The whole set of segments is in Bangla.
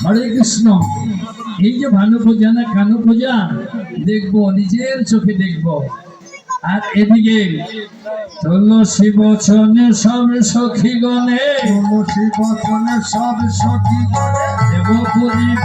হরে কৃষ্ণ। এই যে ভানু পূজা না কানু পূজা দেখব, নিজের চোখে দেখব। আর এদিকে তুলসী বচনে সব সখী গণে তুলসী বচনে সব সখী করে দেব দেব দেব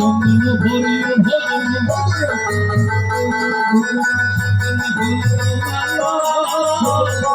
অমৃত দিল কথা দিছিল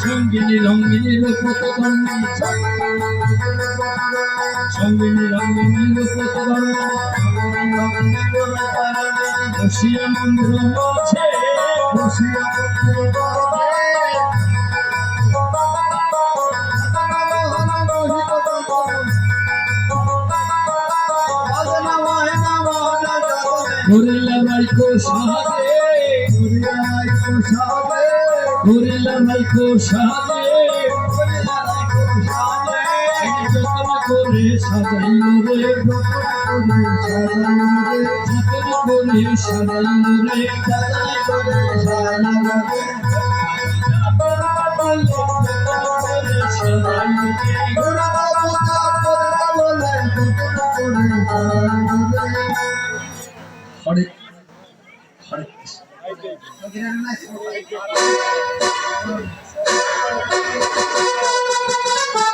সঙ্গিনী রঙ্গিনী রূপতরঙ্গী সঙ্গিনী রঙ্গিনী রূপতরঙ্গী বসিয়া মন্দির আছে ঘুরিলা মাইকো সাহায্যে ঘুরিলা মাইকো সাহায্যে করে সাজাইলো রে যত্ন করে সাজাইলো রে সাজাইলো partes. No tienen una